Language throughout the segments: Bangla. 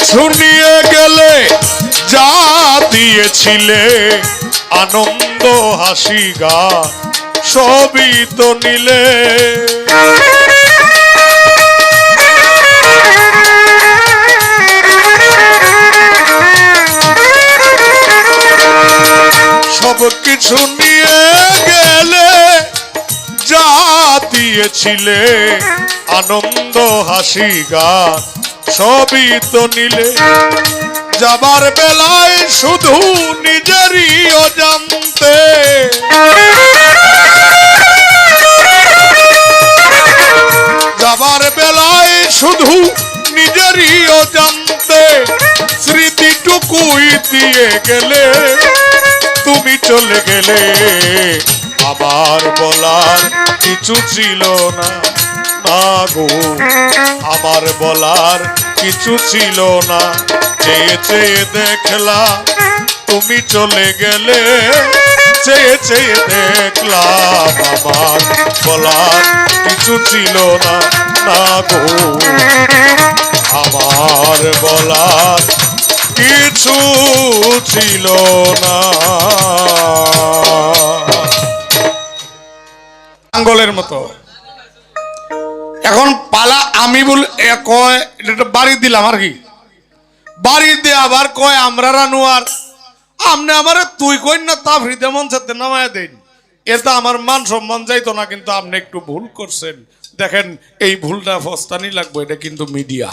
কিছু নিয়ে গেলে, যা দিয়েছিলে, আনন্দ, হাসি গা সবই তো নিলে। সব কিছু নিয়ে গেলে, যা দিয়েছিলে, আনন্দ, হাসি, গান সবই তো নিলে। যাবার বেলায় শুধু নিজেরই অজান্তে। যাবার বেলায় শুধু নিজেরই অজান্তে। স্মৃতিটুকুই দিয়ে গেলে, তুমি চলে গেলে। আমার বলার কিছু ছিল না না গো। আমার বলার কিছু ছিল না। চেয়ে চেয়ে দেখলাম, তুমি চলে গেলে। চেয়ে চেয়ে দেখলাম, আমার বলার কিছু ছিল না। না গো, আমার বলার কিছু ছিল না। আঙ্গলের মতো। এখন আমি বল কয়, এটা বাড়ি দিলাম আর কি। বাড়ি দিয়ে আবার কয়, আমরা রানু আর, আমনে আমার তুই কই না তা ফ্রিতে মন সাথে নামায় দেন। এটা আমার মান সম্মান যাইতো না, কিন্তু আপনি একটু ভুল করছেন। দেখেন, এই ভুলটা ফস্তানি লাগবে, এটা কিন্তু মিডিয়া।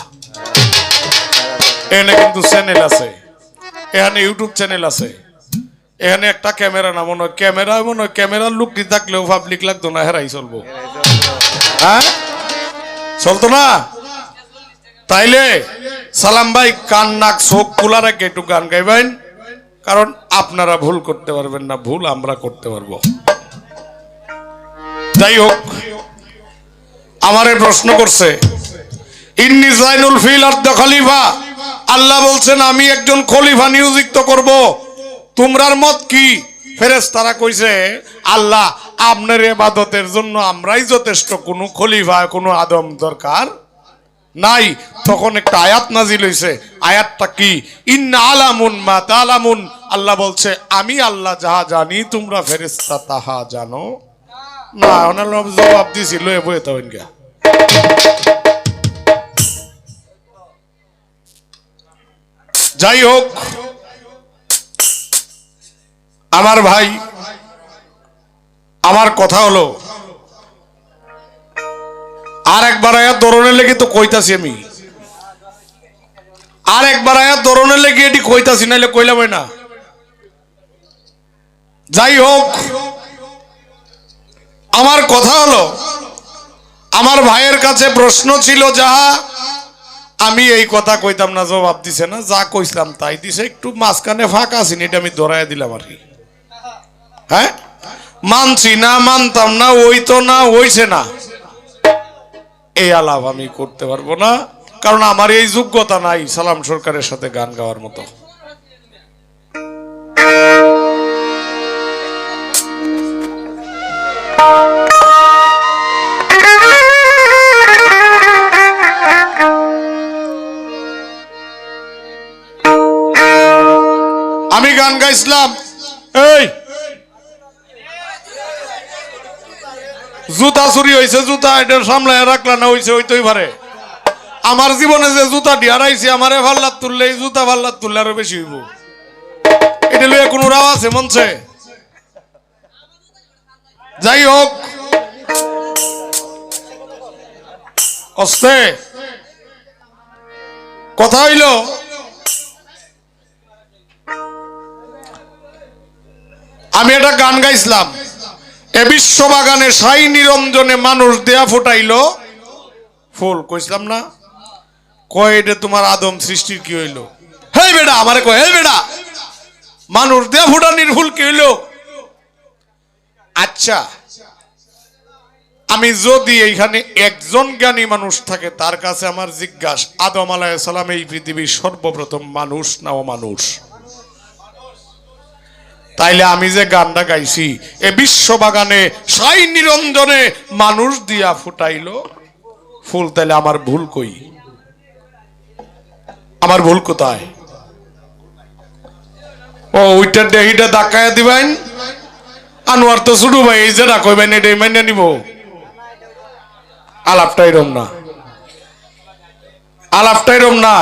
এখানে কিন্তু চ্যানেল আছে। এখানে ইউটিউব চ্যানেল আছে। এখানে একটা ক্যামেরা না, মনে হয় ক্যামেরা, মনে হয় ক্যামেরার লুকটি থাকলেও পাবলিক লাগতো না, হেরাই চলবো। হ্যাঁ? চলতো না? তাইলে সালাম ভাই, কান, নাক, চোখ খোলা রেখে একটু গান গাইবেন। কারণ আপনারা ভুল করতে পারবেন না, ভুল আমরা করতে পারব। যাই হোক, আমারে প্রশ্ন করছে ফিল আর আল্লাহ বলছেন, আমি একজন খলিফা নিয়োজিত করব। তোমরার মত কি? ফেরেস তারা কইছে, আল্লাহ, আপনার এবাদতের জন্য আমরাই যথেষ্ট। কোনো খলিফা, কোনো আদম দরকার নাই। তখন একটা আয়াত নাজিল হইছে। আয়াতটা কি? ইন্না আলামুন মা তালামুন। আল্লাহ বলছে, আমি আল্লাহ যাহা জানি, তোমরা ফেরেস্তা তাহা জানো। না, ওনার জবাব দিছিল এ বইয়ে তখন যাই হোক আমার ভাই, আমার কথা হলো, আর একবার আয়া দরনের লেগে তো কইতাছি আমি। আর একবার আয়া দরনের লেগে এটি কইতাছি, নাইলে কইলাম না। যাই হোক, আমার কথা হলো, আমার ভাইয়ের কাছে প্রশ্ন ছিল, যাহা আমি এই কথা কইতাম না, জবাব দিছে না, যা কইছিলাম তাই দিছে, একটু মাঝখানে ফাঁকা আছি এটা আমি ধরাই দিলাম আর কি। হ্যাঁ? মানছি না, মানতাম না ওই তো না ওইছে না। এই আলাপ আমি করতে পারব না, কারণ আমার এই যোগ্যতা নাই সালাম সরকারের সাথে গান গাওয়ার মতো। আমি গান গাইছিলাম। এই! জুতা চুরি হয়েছে জুতা এটা সামলায় রাখলা না হয়েছে ওইটাই পারে। আমার জীবনে যে জুতা ডিয়ারাইছে আমারে ভাল্লার তুললে এই জুতা ভাল্লার তুললে আরও বেশি হইব। এটা লইয়া কোনো রাও আছে মনছে যাই হোক। অস্তে। কথা হইল, আমি একটা গান গাইছিলাম। এ বিশ্ব বাগানে সাই নিরঞ্জনে মানুষ দেয়া ফুটাইল। ফুল, কইছিলাম না? কয় তোমার আদম সৃষ্টির কি হইল? হে বেডা, আমারে কয় হে বেডা, মানুষ দেয়া ফুটানির ফুল কি হইল? আচ্ছা আমি যদি এইখানে একজন জ্ঞানী মানুষ থাকে, তার কাছে আমার জিজ্ঞাসা, আদম আলাইসালাম এই পৃথিবীর সর্বপ্রথম মানুষ না মানুষ তাইলে আমি যে গানটা গাইছি, এ বিশ্ব বাগানে সাই নিরঞ্জনে মানুষ দিয়া ফুটাইলো। ফুল তাইলে আমার ভুল কই? আমার ভুল কোথায়? ও, ওইটা দেহিটা ধাক্কায় দিবেন? আনোয়ার তো শুরু ভাই, এই যে না কইবেন, এটাই মাইনে নিব। আলাপটাই রম না। আলাপটাই রম না।